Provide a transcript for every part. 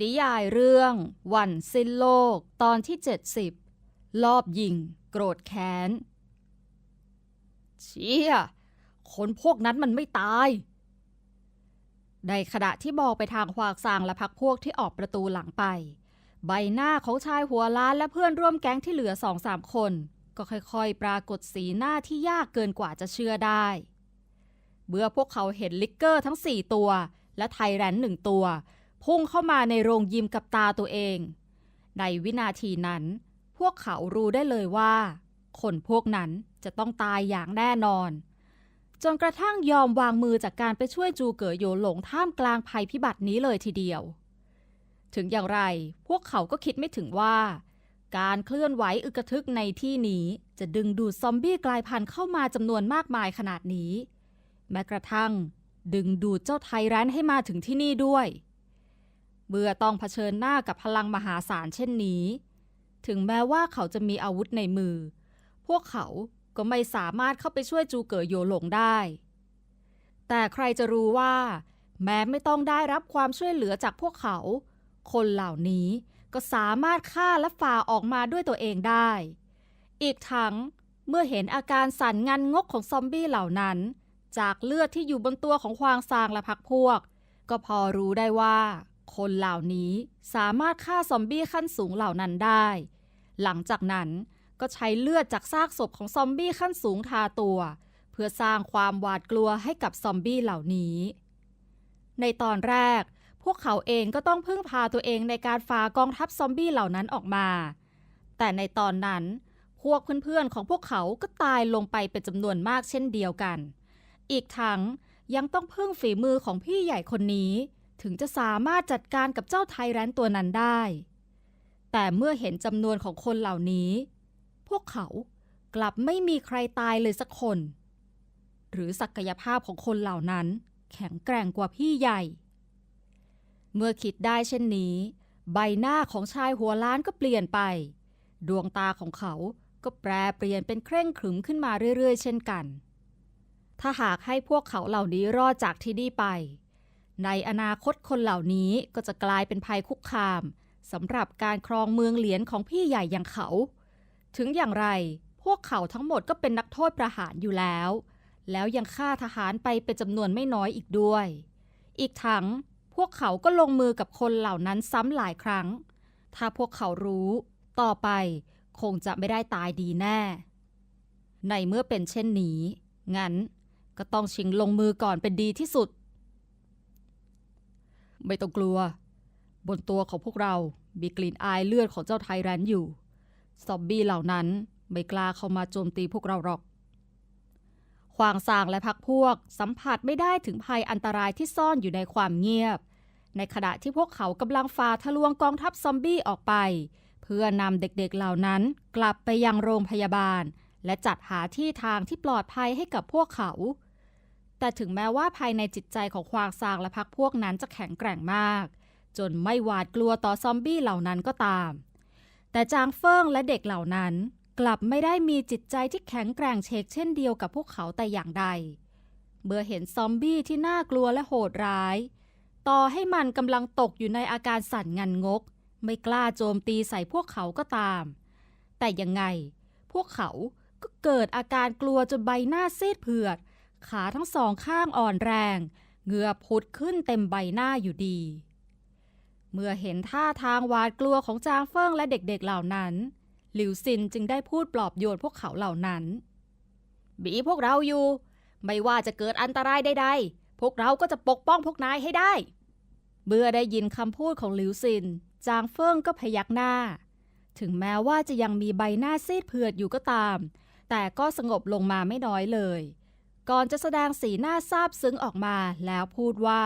นิยายเรื่อง วันสิ้นโลก ตอนที่ 70รอบยิง โกรธแค้น เชี่ย คนพวกนั้นมันไม่ตาย ในขณะที่มองไปทางควากซางและพักพวกที่ออกประตูหลังไป ใบหน้าของชายหัวล้านและเพื่อนร่วมแก๊งที่เหลือสองสามคน ก็ค่อยๆ ปรากฏสีหน้าที่ยากเกินกว่าจะเชื่อได้ เมื่อพวกเขาเห็นลิกเกอร์ทั้ง4ตัว และไทแรนหนึ่งตัว พุ่งเข้ามาในโรงยิมกับตาตัวเอง ในวินาทีนั้น พวกเขารู้ได้เลยว่า คนพวกนั้นจะต้องตายอย่างแน่นอน จนกระทั่งยอมวางมือจากการไปช่วยจูเก๋อโยหลงท่ามกลางภัยพิบัตินี้เลยทีเดียว ถึงอย่างไรพวกเขาก็คิดไม่ถึงว่า การเคลื่อนไหวอึกระทึกในที่นี้จะดึงดูดซอมบี้กลายพันธุ์เข้ามาจำนวนมากมายขนาดนี้ แม้กระทั่ง ดึงดูดเจ้าไทแรนให้มาถึงที่นี่ด้วย เมื่อต้องเผชิญหน้ากับพลังมหาศาลเช่นนี้ ถึงแม้ว่าเขาจะมีอาวุธในมือ พวกเขาก็ไม่สามารถเข้าไปช่วยจูเก๋อโยหลงได้ แต่ใครจะรู้ว่า แม้ไม่ต้องได้รับความช่วยเหลือจากพวกเขา คนเหล่านี้ก็สามารถฆ่าและฝ่าออกมาด้วยตัวเองได้ อีกทั้งเมื่อเห็นอาการสั่นงันงกของซอมบี้เหล่านั้น จากเลือดที่อยู่บนตัวของควางซางและพักพวก ก็พอรู้ได้ว่า คนเหล่านี้สามารถฆ่าซอมบี้ขั้นสูงเหล่านั้นได้ หลังจากนั้นก็ใช้เลือดจากซากศพของซอมบี้ขั้นสูงทาตัว เพื่อสร้างความหวาดกลัวให้กับซอมบี้เหล่านี้ ในตอนแรก พวกเขาเองก็ต้องพึ่งพาตัวเองในการฝ่ากองทัพซอมบี้เหล่านั้นออกมา แต่ในตอนนั้น พวกเพื่อนๆของพวกเขาก็ตายลงไปเป็นจำนวนมากเช่นเดียวกัน อีกทั้งยังต้องพึ่งฝีมือของพี่ใหญ่คนนี้ ถึงจะสามารถจัดการกับเจ้าไทแรนตัวนั้นได้ แต่เมื่อเห็นจำนวนของคนเหล่านี้ พวกเขากลับไม่มีใครตายเลยสักคน หรือศักยภาพของคนเหล่านั้นแข็งแกร่งกว่าพี่ใหญ่ เมื่อคิดได้เช่นนี้ ใบหน้าของชายหัวล้านก็เปลี่ยนไป ดวงตาของเขาก็แปรเปลี่ยนเป็นเคร่งขรึมขึ้นมาเรื่อยๆ เช่นกัน ถ้าหากให้พวกเขาเหล่านี้รอดจากที่นี่ไป ในอนาคตคนเหล่านี้ก็จะกลายเป็นภัยคุกคามสำหรับการครองเมืองเหรียญของพี่ใหญ่อย่างเขา ถึงอย่างไรพวกเขาทั้งหมดก็เป็นนักโทษประหารอยู่แล้ว แล้วยังฆ่าทหารไปเป็นจำนวนไม่น้อยอีกด้วย อีกทั้งพวกเขาก็ลงมือกับคนเหล่านั้นซ้ำหลายครั้ง ถ้าพวกเขารู้ ต่อไปคงจะไม่ได้ตายดีแน่ ในเมื่อเป็นเช่นนี้ งั้นก็ต้องชิงลงมือก่อนเป็นดีที่สุด ไม่ต้องกลัว บนตัวของพวกเรา มีกลิ่นอายเลือดของเจ้าไทแรนอยู่ ซอมบี้เหล่านั้นไม่กล้าเข้ามาโจมตีพวกเราหรอกควางซางและพักพวกสัมผัสไม่ได้ถึงภัยอันตรายที่ซ่อนอยู่ในความเงียบ ในขณะที่พวกเขากำลังฝ่าทะลวงกองทัพซอมบี้ออกไป เพื่อนำเด็กๆเหล่านั้นกลับไปยังโรงพยาบาล และจัดหาที่ทางที่ปลอดภัยให้กับพวกเขา แต่ถึงแม้ว่าภายในจิตใจของควางซางและพักพวกนั้นจะแข็งแกร่งมาก จนไม่หวาดกลัวต่อซอมบี้เหล่านั้นก็ตาม แต่จางเฟิงและเด็กเหล่านั้น กลับไม่ได้มีจิตใจที่แข็งแกร่งเชกเช่นเดียวกับพวกเขาแต่อย่างใด เมื่อเห็นซอมบี้ที่น่ากลัวและโหดร้าย ต่อให้มันกำลังตกอยู่ในอาการสั่นงันงก ไม่กล้าโจมตีใส่พวกเขาก็ตาม แต่ยังไง พวกเขาก็เกิดอาการกลัวจนใบหน้าซีดเผือด ขาทั้งสองข้างอ่อนแรง เหงื่อพุดขึ้นเต็มใบหน้าอยู่ดี เมื่อเห็นท่าทางหวาดกลัวของจางเฟิงและเด็กๆเหล่านั้น หลิวซินจึงได้พูดปลอบโยนพวกเขาเหล่านั้น บีพวกเราอยู่ ไม่ว่าจะเกิดอันตรายใดๆ พวกเราก็จะปกป้องพวกนายให้ได้ เมื่อได้ยินคำพูดของหลิวซิน จางเฟิงก็พยักหน้า ถึงแม้ว่าจะยังมีใบหน้าซีดเผือดอยู่ก็ตาม แต่ก็สงบลงมาไม่น้อยเลย ก่อนจะแสดงสีหน้าซาบซึ้งออกมาแล้วพูดว่า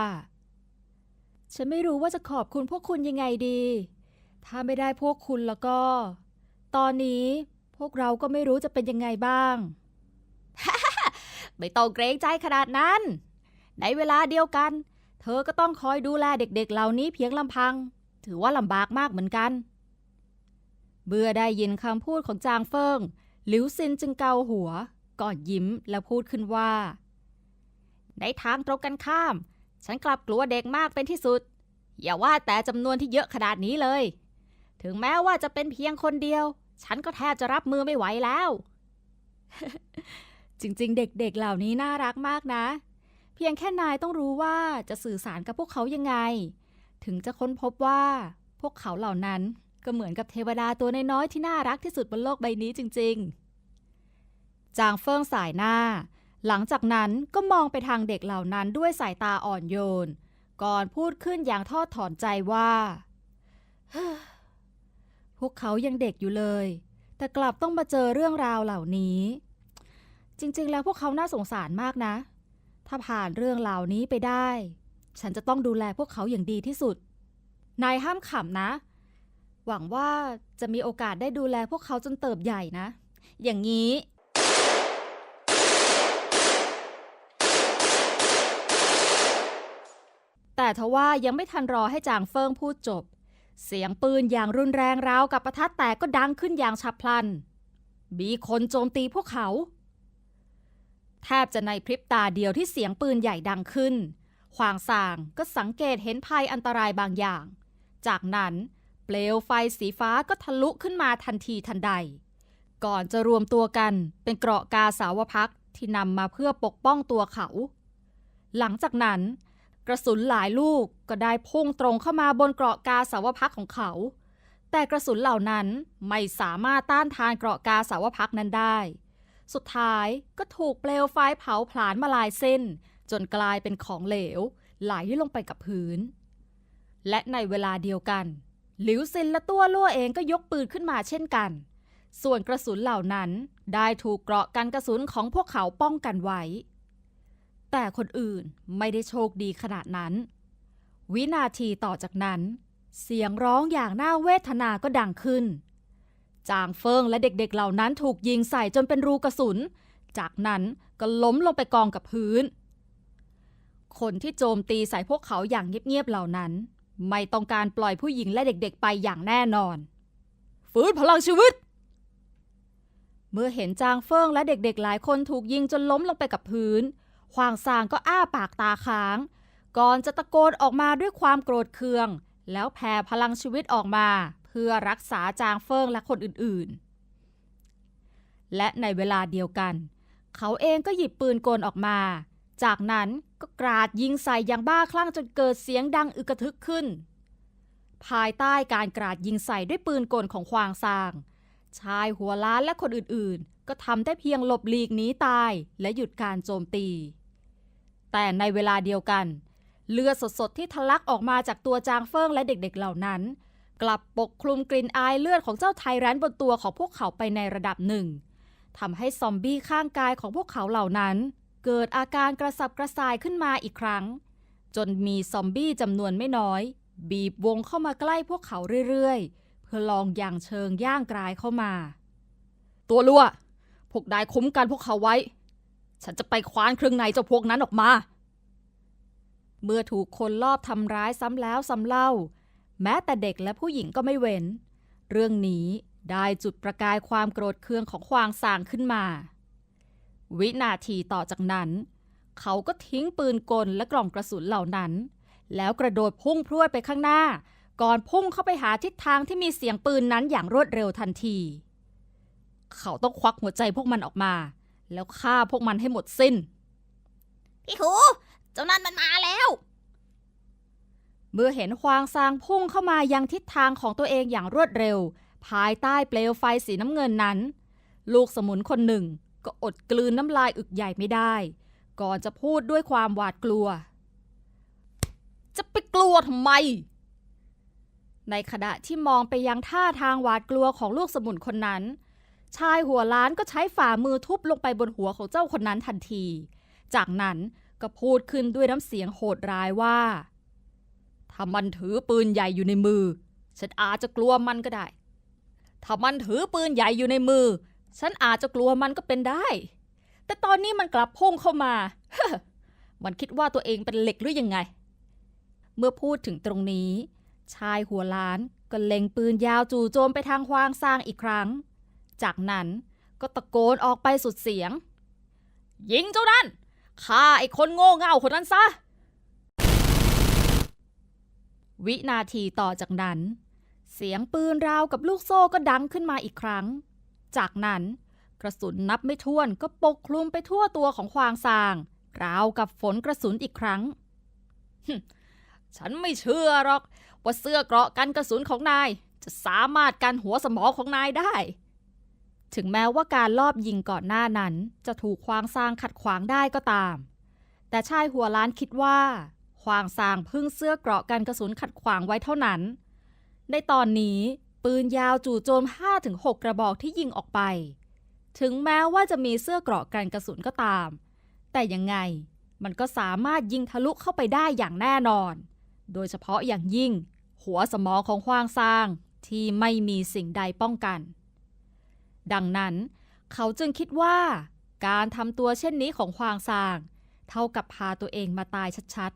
ฉันไม่รู้ว่าจะขอบคุณพวกคุณยังไงดี ถ้าไม่ได้พวกคุณแล้วก็ ตอนนี้พวกเราก็ไม่รู้จะเป็นยังไงบ้าง ไม่ต้องเกรงใจขนาดนั้น ในเวลาเดียวกัน เธอก็ต้องคอยดูแลเด็กๆเหล่านี้เพียงลำพัง ถือว่าลำบากมากเหมือนกัน เบื่อได้ยินคำพูดของจางเฟิงหลิวซินจึงเกาหัว ก่อนยิ้มแล้วพูดขึ้นว่า ในทางตรงกันข้าม ฉันกลับกลัวเด็กมากเป็นที่สุด อย่าว่าแต่จำนวนที่เยอะขนาดนี้เลย ถึงแม้ว่าจะเป็นเพียงคนเดียว ฉันก็แทบจะรับมือไม่ไหวแล้ว จริงๆ เด็กๆเหล่านี้น่ารักมากนะ เพียงแค่นายต้องรู้ว่าจะสื่อสารกับพวกเขายังไง ถึงจะค้นพบว่าพวกเขาเหล่านั้นก็เหมือนกับเทวดาตัวน้อยๆที่น่ารักที่สุดบนโลกใบนี้จริง ๆ จางเฟิงสายหน้า หลังจากนั้นก็มองไปทางเด็กเหล่านั้นด้วยสายตาอ่อนโยน ก่อนพูดขึ้นอย่างทอดถอนใจว่าพวกเขายังเด็กอยู่เลย แต่กลับต้องมาเจอเรื่องราวเหล่านี้ จริงๆ แล้วพวกเขาน่าสงสารมากนะ ถ้าผ่านเรื่องเหล่านี้ไปได้ ฉันจะต้องดูแลพวกเขาอย่างดีที่สุด นายห้ามขำนะ หวังว่าจะมีโอกาสได้ดูแลพวกเขาจนเติบใหญ่นะ อย่างนี้ แต่ทว่ายังไม่ทันรอให้จางเฟิงพูดจบ เสียงปืนอย่างรุนแรงราวกับประทัดแตกก็ดังขึ้นอย่างฉับพลัน มีคนโจมตีพวกเขา แทบจะในพริบตาเดียวที่เสียงปืนใหญ่ดังขึ้นขวางสางก็สังเกตเห็นภัยอันตรายบางอย่าง จากนั้นเปลวไฟสีฟ้าก็ทะลุขึ้นมาทันทีทันใด ก่อนจะรวมตัวกันเป็นเกราะกาสาวพักที่นำมาเพื่อปกป้องตัวเขา หลังจากนั้น กระสุนหลายลูกก็ได้พุ่งตรงเข้ามาบนเกราะกาสาวพักของเขา แต่กระสุนเหล่านั้นไม่สามารถต้านทานเกราะกาสาวพักนั้นได้ สุดท้ายก็ถูกเปลวไฟเผาผลาญมาลายเส้น จนกลายเป็นของเหลว ไหลลงไปกับพื้น และในเวลาเดียวกัน หลิวซินและตัวลั่วเองก็ยกปืนขึ้นมาเช่นกัน ส่วนกระสุนเหล่านั้นได้ถูกเกราะกันกระสุนของพวกเขาป้องกันไว้ แต่คนอื่นไม่ได้โชคดีขนาดนั้น วินาทีต่อจากนั้น เสียงร้องอย่างน่าเวทนาก็ดังขึ้น จางเฟิงและเด็กๆเหล่านั้นถูกยิงใส่จนเป็นรูกระสุน จากนั้นก็ล้มลงไปกองกับพื้น คนที่โจมตีใส่พวกเขาอย่างเงียบๆเหล่านั้น ไม่ต้องการปล่อยผู้หญิงและเด็กๆไปอย่างแน่นอน ฟื้นพลังชีวิตเมื่อเห็นจางเฟิงและเด็กๆ หลายคนถูกยิงจนล้มลงไปกับพื้น ขวางซางก็อ้าปากตาค้าง ก่อนจะตะโกนออกมาด้วยความโกรธเคือง แล้วแผ่พลังชีวิตออกมา เพื่อรักษาจางเฟิงและคนอื่นๆ และในเวลาเดียวกัน เขาเองก็หยิบปืนกลออกมา จากนั้นก็กราดยิงใส่อย่างบ้าคลั่งจนเกิดเสียงดังอึกระทึกขึ้น ภายใต้การกราดยิงใส่ด้วยปืนกลของควางซาง ชายหัวล้านและคนอื่นๆ ก็ทำได้เพียงหลบหลีกหนีตายและหยุดการโจมตี แต่ในเวลาเดียวกัน เลือดสดๆที่ทะลักออกมาจากตัวจางเฟิงและเด็กๆเหล่านั้น กลับปกคลุมกลิ่นอายเลือดของเจ้าไทแรนบนตัวของพวกเขาไปในระดับหนึ่งทำให้ซอมบี้ข้างกายของพวกเขาเหล่านั้น เกิดอาการกระสับกระส่ายขึ้นมาอีกครั้ง จนมีซอมบี้จำนวนไม่น้อย บีบวงเข้ามาใกล้พวกเขาเรื่อยๆ เพื่อลองอย่างเชิงย่างกรายเข้ามา ตัวลัวพวกนายคุ้มกันพวกเขาไว้ ฉันจะไปคว้านเครื่องในเจ้าพวกนั้นออกมา เมื่อถูกคนลอบทำร้ายซ้ำแล้วซ้ำเล่า แม้แต่เด็กและผู้หญิงก็ไม่เว้น เรื่องนี้ได้จุดประกายความโกรธเคืองของควางสางขึ้นมา วินาทีต่อจากนั้น เขาก็ทิ้งปืนกลและกล่องกระสุนเหล่านั้น แล้วกระโดดพุ่งพรวดไปข้างหน้า ก่อนพุ่งเข้าไปหาทิศทางที่มีเสียงปืนนั้นอย่างรวดเร็วทันที เขาต้องควักหัวใจพวกมันออกมา แล้วฆ่าพวกมันให้หมดสิ้น พี่ครูเจ้านั่นมันมาแล้ว เมื่อเห็นควางซางพุ่งเข้ามายังทิศทางของตัวเองอย่างรวดเร็ว ภายใต้เปลวไฟสีน้ำเงินนั้น ลูกสมุนคนหนึ่งก็อดกลืนน้ำลายอึกใหญ่ไม่ได้ ก่อนจะพูดด้วยความหวาดกลัว จะไปกลัวทำไม ในขณะที่มองไปยังท่าทางหวาดกลัวของลูกสมุนคนนั้น ชายหัวล้านก็ใช้ฝ่ามือทุบลงไปบนหัวของเจ้าคนนั้นทันที จากนั้นก็พูดขึ้นด้วยน้ำเสียงโหดร้ายว่า ถ้ามันถือปืนใหญ่อยู่ในมือ ฉันอาจจะกลัวมันก็ได้ ถ้ามันถือปืนใหญ่อยู่ในมือ ฉันอาจจะกลัวมันก็เป็นได้ แต่ตอนนี้มันกลับพุ่งเข้ามา มันคิดว่าตัวเองเป็นเหล็กหรือยังไง เมื่อพูดถึงตรงนี้ ชายหัวล้านก็เล็งปืนยาวจู่โจมไปทางควางซางอีกครั้ง จากนั้นก็ตะโกนออกไปสุดเสียง ยิงเจ้านั่นฆ่าไอ้คนโง่เง่าคนนั้นซะ วินาทีต่อจากนั้น เสียงปืนราวกับลูกโซ่ก็ดังขึ้นมาอีกครั้ง จากนั้นกระสุนนับไม่ถ้วนก็ปกคลุมไปทั่วตัวของควางซาง ราวกับฝนกระสุนอีกครั้ง ฉันไม่เชื่อหรอก ว่าเสื้อเกราะกันกระสุนของนาย จะสามารถกันหัวสมองของนายได้ ถึงแม้ว่าการลอบยิงก่อนหน้านั้น จะถูกควางซางขัดขวางได้ก็ตาม แต่ชายหัวล้านคิดว่า ควางซางพึ่งเสื้อเกราะกันกระสุนขัดขวางไว้เท่านั้น ในตอนนี้ปืนยาวจู่โจม 5-6 กระบอกที่ยิงออกไป ถึงแม้ว่าจะมีเสื้อเกราะกันกระสุนก็ตาม แต่ยังไงมันก็สามารถยิงทะลุเข้าไปได้อย่างแน่นอน โดยเฉพาะอย่างยิ่ง หัวสมองของควางซางที่ไม่มีสิ่งใดป้องกัน ดังนั้น เขาจึงคิดว่า การทำตัวเช่นนี้ของควางซาง เท่ากับพาตัวเองมาตายชัด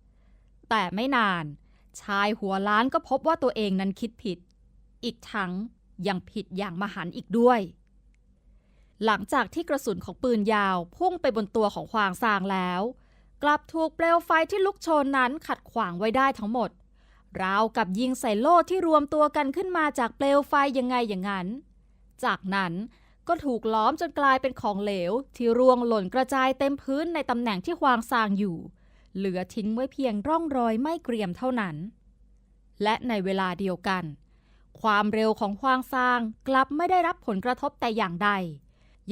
ๆ แต่ไม่นาน ชายหัวล้านก็พบว่าตัวเองนั้นคิดผิด อีกทั้งยังผิดอย่างมหันต์อีกด้วย หลังจากที่กระสุนของปืนยาวพุ่งไปบนตัวของควางซางแล้ว กลับถูกเปลวไฟที่ลุกโชนนั้นขัดขวางไว้ได้ทั้งหมดราวกับยิงใส่โล่ที่รวมตัวกันขึ้นมาจากเปลวไฟยังไงอย่างนั้น จากนั้นก็ถูกล้อมจนกลายเป็นของเหลว ที่ร่วงหล่นกระจายเต็มพื้นในตำแหน่งที่ควางซางอยู่ เหลือทิ้งไว้เพียงร่องรอยไม่เกรียมเท่านั้น และในเวลาเดียวกัน ความเร็วของควางซางกลับไม่ได้รับผลกระทบแต่อย่างใด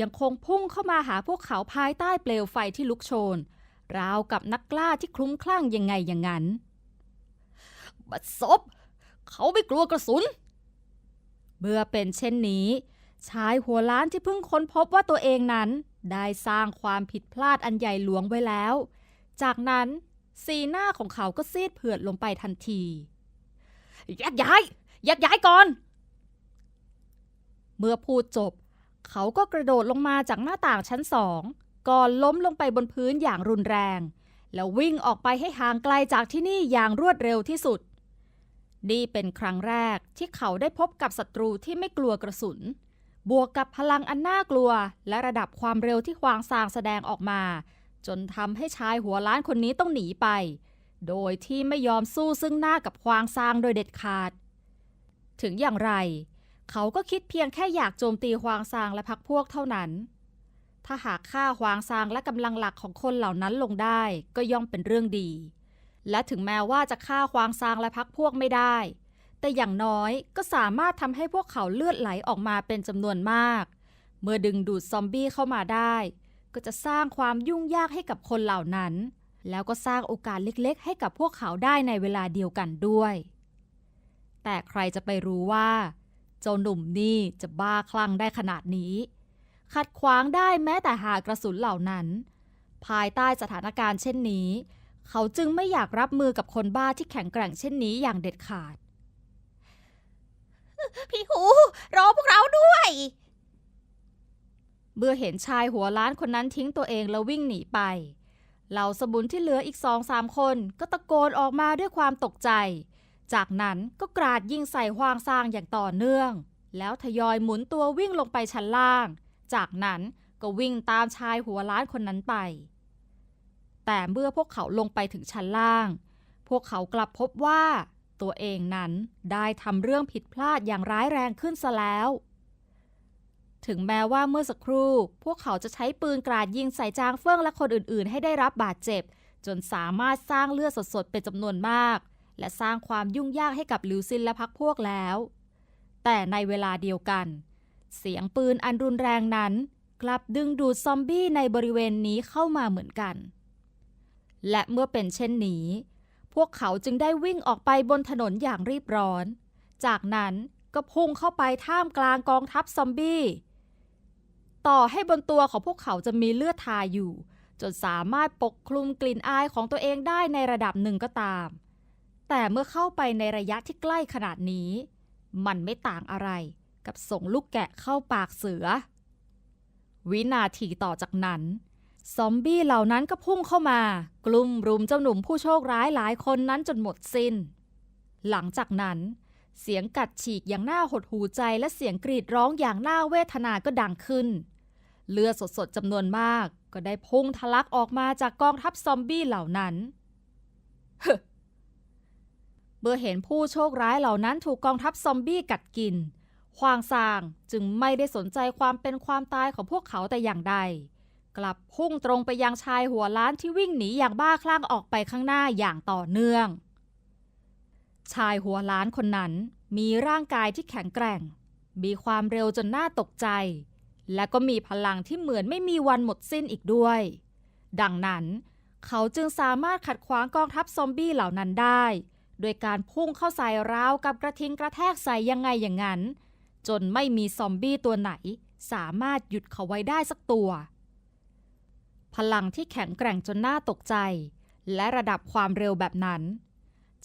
ยังคงพุ่งเข้ามาหาพวกเขาภายใต้เปลวไฟที่ลุกโชน ราวกับนักกล้าที่คลุ้มคลั่งยังไงอย่างนั้น บัดซบเขาไม่กลัวกระสุน เมื่อเป็นเช่นนี้ ชายหัวล้านที่เพิ่งค้นพบว่าตัวเองนั้น ได้สร้างความผิดพลาดอันใหญ่หลวงไว้แล้ว จากนั้น สีหน้าของเขาก็ซีดเผือดลงไปทันทีแยกย้ายแยกย้ายก่อน เมื่อพูดจบ เขาก็กระโดดลงมาจากหน้าต่างชั้นสอง ก่อนล้มลงไปบนพื้นอย่างรุนแรง แล้ววิ่งออกไปให้ห่างไกลจากที่นี่อย่างรวดเร็วที่สุดนี่เป็นครั้งแรกที่เขาได้พบกับศัตรูที่ไม่กลัวกระสุน บวกกับพลังอันน่ากลัว และระดับความเร็วที่ควางซางแสดงออกมา จนทำให้ชายหัวล้านคนนี้ต้องหนีไป โดยที่ไม่ยอมสู้ซึ่งหน้ากับควางซางโดยเด็ดขาด ถึงอย่างไร เขาก็คิดเพียงแค่อยากโจมตีควางซางและพักพวกเท่านั้น ถ้าหากฆ่าควางซางและกำลังหลักของคนเหล่านั้นลงได้ก็ย่อมเป็นเรื่องดี และถึงแม้ว่าจะฆ่าควางซางและพักพวกไม่ได้ แต่อย่างน้อยก็สามารถทำให้พวกเขาเลือดไหลออกมาเป็นจำนวนมาก เมื่อดึงดูดซอมบี้เข้ามาได้ ก็จะสร้างความยุ่งยากให้กับคนเหล่านั้น แล้วก็สร้างโอกาสเล็กๆ ให้กับพวกเขาได้ในเวลาเดียวกันด้วย แต่ใครจะไปรู้ว่าเจ้าหนุ่มนี่จะบ้าคลั่งได้ขนาดนี้ ขัดขวางได้แม้แต่หากระสุนเหล่านั้น ภายใต้สถานการณ์เช่นนี้ เขาจึงไม่อยากรับมือกับคนบ้าที่แข็งแกร่งเช่นนี้อย่างเด็ดขาด พี่หู รอพวกเราด้วย เมื่อเห็นชายหัวล้านคนนั้นทิ้งตัวเองแล้ววิ่งหนีไป เหล่าสมุนที่เหลืออีกสองสามคนก็ตะโกนออกมาด้วยความตกใจ จากนั้นก็กราดยิงใส่ฮวางซางอย่างต่อเนื่อง แล้วทยอยหมุนตัววิ่งลงไปชั้นล่าง จากนั้นก็วิ่งตามชายหัวล้านคนนั้นไป แต่เมื่อพวกเขาลงไปถึงชั้นล่าง พวกเขากลับพบว่า ตัวเองนั้นได้ทำเรื่องผิดพลาดอย่างร้ายแรงขึ้นซะแล้ว ถึงแม้ว่าเมื่อสักครู่ พวกเขาจะใช้ปืนกราดยิงใส่จางเฟิ่องและคนอื่นๆ ให้ได้รับบาดเจ็บ จนสามารถสร้างเลือดสดๆเป็นจำนวนมาก และสร้างความยุ่งยากให้กับลิวซินและพักพวกแล้ว แต่ในเวลาเดียวกัน เสียงปืนอันรุนแรงนั้น กลับดึงดูดซอมบี้ในบริเวณนี้เข้ามาเหมือนกัน และเมื่อเป็นเช่นนี้ วกเขาจึงได้วิ่งออกไปบนถนนอย่างรีบร้อน จากนั้นก็พุ่งเข้าไปท่ามกลางกองทัพซอมบี้ ต่อให้บนตัวของพวกเขาจะมีเลือดทาอยู่ จนสามารถปกคลุมกลิ่นอายของตัวเองได้ในระดับหนึ่งก็ตาม แต่เมื่อเข้าไปในระยะที่ใกล้ขนาดนี้ มันไม่ต่างอะไรกับส่งลูกแกะเข้าปากเสือ วินาทีต่อจากนั้น ซอมบี้เหล่านั้นก็พุ่งเข้ามากลุ่มรุมเจ้าหนุ่มผู้โชคร้ายหลายคนนั้นจนหมดสิ้น หลังจากนั้น เสียงกัดฉีกอย่างน่าหดหูใจและเสียงกรีดร้องอย่างน่าเวทนาก็ดังขึ้น เลือดสดๆจำนวนมากก็ได้พุ่งทะลักออกมาจากกองทัพซอมบี้เหล่านั้นเมื่อเห็นผู้โชคร้ายเหล่านั้นถูกกองทัพซอมบี้กัดกิน ควางซางจึงไม่ได้สนใจความเป็นความตายของพวกเขาแต่อย่างใด กลับพุ่งตรงไปยังชายหัวล้านที่วิ่งหนีอย่างบ้าคลั่งออกไปข้างหน้าอย่างต่อเนื่อง ชายหัวล้านคนนั้นมีร่างกายที่แข็งแกร่ง มีความเร็วจนน่าตกใจ และก็มีพลังที่เหมือนไม่มีวันหมดสิ้นอีกด้วย ดังนั้น เขาจึงสามารถขัดขวางกองทัพซอมบี้เหล่านั้นได้ โดยการพุ่งเข้าใส่ราวกับกระทิงกระแทกใส่ยังไงอย่างนั้น จนไม่มีซอมบี้ตัวไหน สามารถหยุดเขาไว้ได้สักตัว พลังที่แข็งแกร่งจนน่าตกใจ และระดับความเร็วแบบนั้น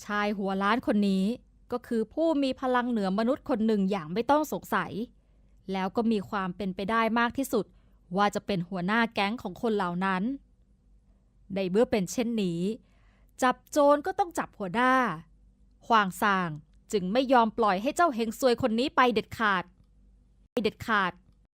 ชายหัวล้านคนนี้ก็คือผู้มีพลังเหนือมนุษย์คนหนึ่งอย่างไม่ต้องสงสัย แล้วก็มีความเป็นไปได้มากที่สุด ว่าจะเป็นหัวหน้าแก๊งของคนเหล่านั้น ในเมื่อเป็นเช่นนี้ จับโจรก็ต้องจับหัวหน้าขวางซางจึงไม่ยอมปล่อยให้เจ้าเฮงซวยคนนี้ไปเด็ดขาดไปเด็ดขาด